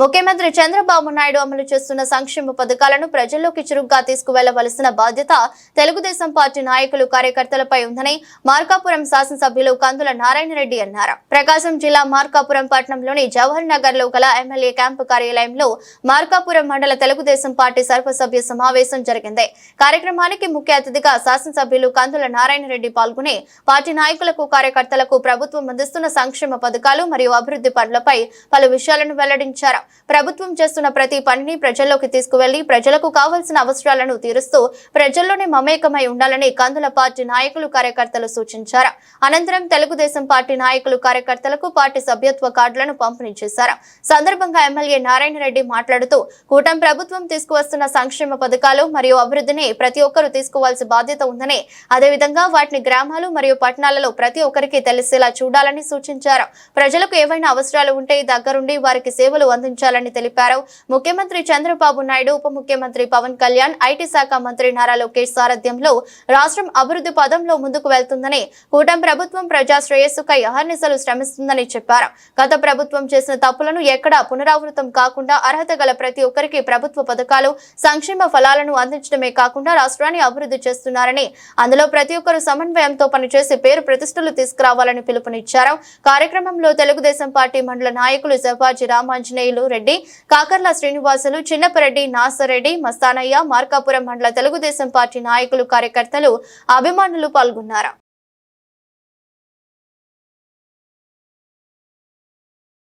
ముఖ్యమంత్రి చంద్రబాబు నాయుడు అమలు చేస్తున్న సంక్షేమ పథకాలను ప్రజల్లోకి చురుగ్గా తీసుకువెళ్ళవలసిన బాధ్యత తెలుగుదేశం పార్టీ నాయకులు కార్యకర్తలపై ఉందని మార్కాపురం శాసనసభ్యులు కందుల నారాయణ రెడ్డి అన్నారు. ప్రకాశం జిల్లా మార్కాపురం పట్టణంలోని జవహర్ నగర్లో గల ఎమ్మెల్యే క్యాంపు కార్యాలయంలో మార్కాపురం మండల తెలుగుదేశం పార్టీ సర్వసభ్య సమావేశం జరిగింది. కార్యక్రమానికి ముఖ్య అతిథిగా శాసనసభ్యులు కందుల నారాయణ రెడ్డి పాల్గొని పార్టీ నాయకులకు కార్యకర్తలకు ప్రభుత్వం అందిస్తున్న సంక్షేమ పథకాలు మరియు అభివృద్ధి పనులపై పలు విషయాలను వెల్లడించారు. ప్రభుత్వం చేస్తున్న ప్రతి పనిని ప్రజల్లోకి తీసుకువెళ్ళి ప్రజలకు కావాల్సిన అవసరాలను తీరుస్తూ ప్రజల్లోనే మమేకమై ఉండాలని కందుల పార్టీ నాయకులు కార్యకర్తలు సూచించారు. అనంతరం తెలుగుదేశం పార్టీ నాయకులు కార్యకర్తలకు పార్టీ సభ్యత్వ కార్డులను పంపిణీ చేశారు. సందర్భంగా ఎమ్మెల్యే నారాయణ రెడ్డి మాట్లాడుతూ కూటమి ప్రభుత్వం తీసుకువస్తున్న సంక్షేమ పథకాలు మరియు అభివృద్ధిని ప్రతి ఒక్కరూ తీసుకోవాల్సిన బాధ్యత ఉందని అదేవిధంగా వాటిని గ్రామాలు మరియు పట్టణాలలో ప్రతి ఒక్కరికి తెలిసేలా చూడాలని సూచించారు. ప్రజలకు ఏవైనా అవసరాలు ఉంటే దగ్గరుండి వారికి సేవలు అందించాలని తెలిపారు. ముఖ్యమంత్రి చంద్రబాబు నాయుడు ఉప ముఖ్యమంత్రి పవన్ కళ్యాణ్ ఐటీ శాఖ మంత్రి నారా లోకేష్ సారథ్యంలో రాష్ట్రం అభివృద్ధి పదంలో ముందుకు వెళ్తుందని కూటమి ప్రభుత్వం ప్రజా శ్రేయస్సుకై అహర్నిశలు శ్రమిస్తుందని చెప్పారు. గత ప్రభుత్వం చేసిన తప్పులను ఎక్కడా పునరావృతం కాకుండా అర్హత గల ప్రతి ఒక్కరికి ప్రభుత్వ పథకాలు సంక్షేమ ఫలాలను అందించడమే కాకుండా రాష్ట్రాన్ని అభివృద్ధి చేస్తున్నారని అందులో ప్రతి ఒక్కరు సమన్వయంతో పనిచేసి పేరు ప్రతిష్టలు తీసుకురావాలని పిలుపునిచ్చారు. కార్యక్రమంలో తెలుగుదేశం పార్టీ మండల నాయకులు జవాజీ రామాంజనేయులు రెడ్డి కాకర్ల శ్రీనివాసులు చిన్నపరెడ్డి నాసరెడ్డి మస్తానయ్య మార్కాపురం మండల తెలుగుదేశం పార్టీ నాయకులు కార్యకర్తలు అభిమానులు పాల్గొన్నారు.